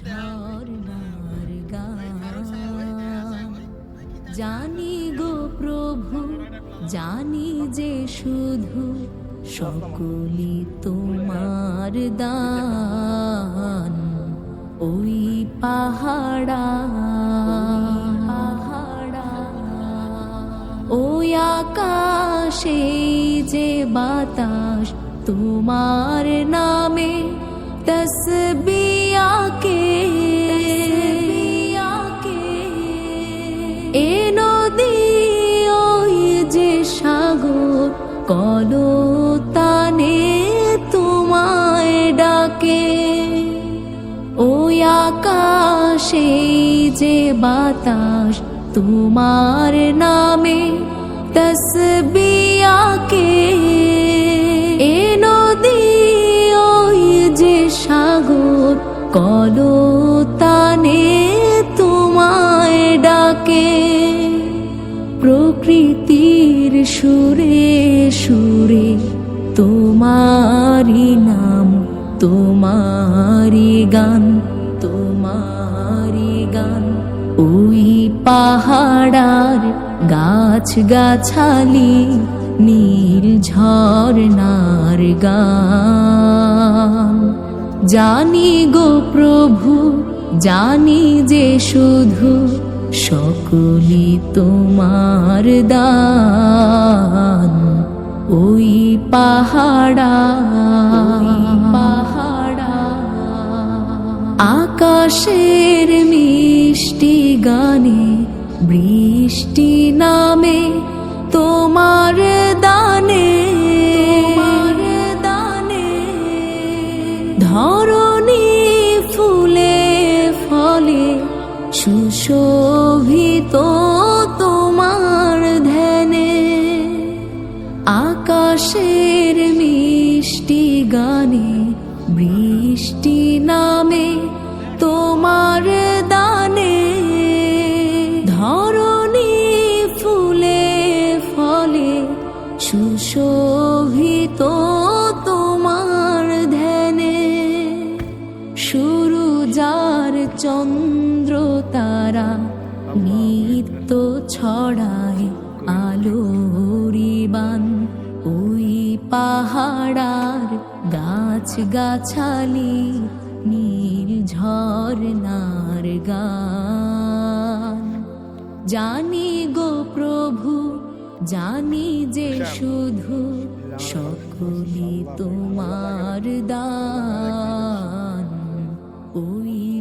ঝর্ণার গান জানি গো প্রভু জানি যে শুধু সকলি তোমার দান। ওই পাহাড়া পাহাড়া ওই আকাশে যে বাতাস তোমার নামে তসবিয়াকে এ নদী ওই যে সাগর কলতানে তোমায় ডাকে। ওই আকাশে যে বাতাস তোমার নামে তসবিয়াকে এ কলতানে তোমায় ডাকে, প্রকৃতির সুরে সুরে তোমারি নাম তোমারি গান তোমারি গান। ওই পাহাড়ার গাছ গাছালি নীল ঝর্ণার গান। জানি গো প্রভু, জানি যে শুধু সকলি তোমার দান। ওই পাহাড়া পাহাড়া। আকাশের মিষ্টি গানে বৃষ্টি ধরণী ফুলে ফলে, সুশোভিত তোমার ধ্যানে। আকাশের মিষ্টি গানে, বৃষ্টি নামে তোমার দানে। ধরণী ফুলে ফলে, সুশোভিত চন্দ্র তারা নিত্য ছড়ায় আলোরিবান ওই পাহাড়ার গাছ গাছালি নীল ঝর্ণার গান। জানি গো প্রভু জানি যে শুধু সকলি তোমার দান।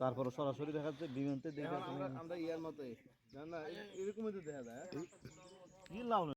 তারপরে সরাসরি দেখা যাচ্ছে বিমানতে দেখে আমরা ইয়ার মতোই। না না এরকমই তো দেখা যায়। কি লাভ